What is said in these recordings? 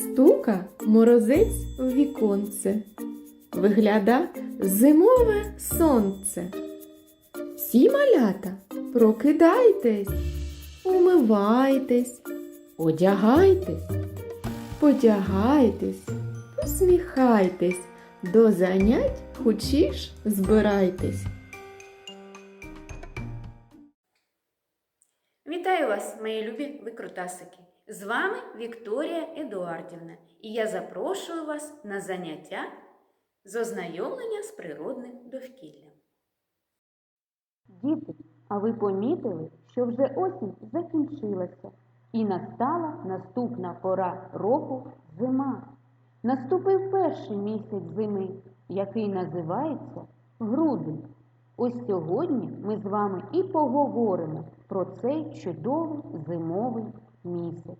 Стука морозець в віконце, вигляда зимове сонце. Всі малята, прокидайтесь, умивайтесь, одягайтесь, подягайтесь, посміхайтесь, до занять хочеш збирайтесь. Вітаю вас, мої любі викрутасики! З вами Вікторія Едуардівна, і я запрошую вас на заняття з ознайомлення з природним довкіллям. Діти, а ви помітили, що вже осінь закінчилася і настала наступна пора року зима. Наступив перший місяць зими, який називається грудень. Ось сьогодні ми з вами і поговоримо про цей чудовий зимовий місяць.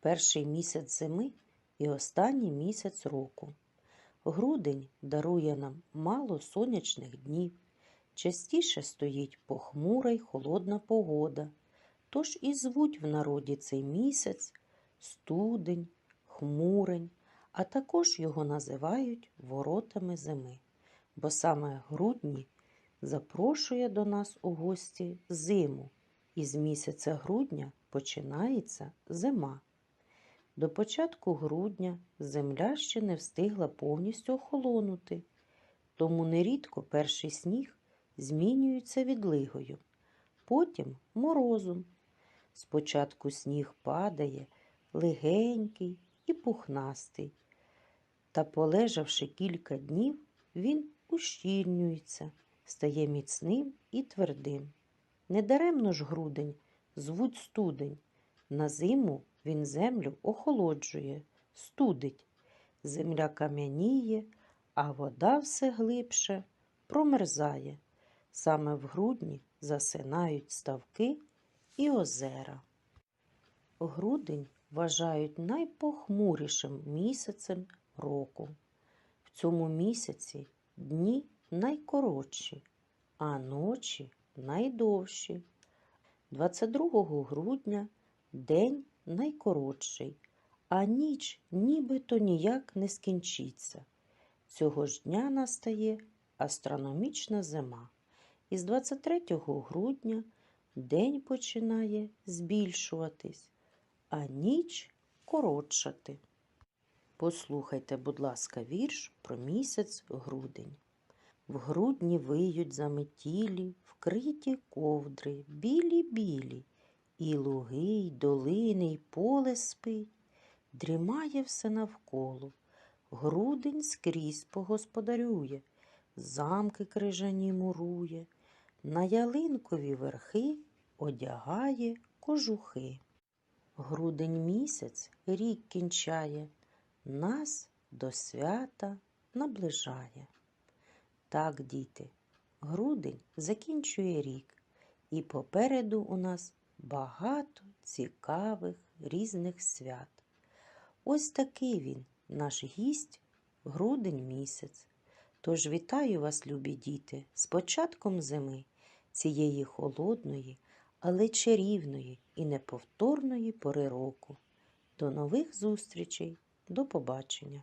перший місяць зими і останній місяць року. Грудень дарує нам мало сонячних днів. Частіше стоїть похмура й холодна погода. Тож і звуть в народі цей місяць студень, хмурень, а також його називають воротами зими, бо саме грудні запрошує до нас у гості зиму, і з місяця грудня починається зима. До початку грудня земля ще не встигла повністю охолонути, тому нерідко перший сніг змінюється відлигою, потім морозом. Спочатку сніг падає легенький і пухнастий, та, полежавши кілька днів, він ущільнюється, стає міцним і твердим. Недаремно ж грудень звуть студень. На зиму він землю охолоджує, студить. Земля кам'яніє, а вода все глибше промерзає. Саме в грудні засинають ставки і озера. Грудень вважають найпохмурішим місяцем року. В цьому місяці дні найкоротші, а ночі найдовші. 22 грудня день найкоротший, а ніч нібито ніяк не скінчиться. Цього ж дня настає астрономічна зима. Із 23 грудня день починає збільшуватись, а ніч коротшати. Послухайте, будь ласка, вірш про місяць грудень. В грудні виють заметілі, вкриті ковдри, білі-білі, і луги, й долини, й поле спить, дрімає все навколо. Грудень скрізь погосподарює, замки крижані мурує, на ялинкові верхи одягає кожухи. Грудень місяць рік кінчає, нас до свята наближає. Так, діти, грудень закінчує рік, і попереду у нас багато цікавих різних свят. Ось такий він, наш гість, грудень місяць. Тож вітаю вас, любі діти, з початком зими, цієї холодної, але чарівної і неповторної пори року. До нових зустрічей, до побачення!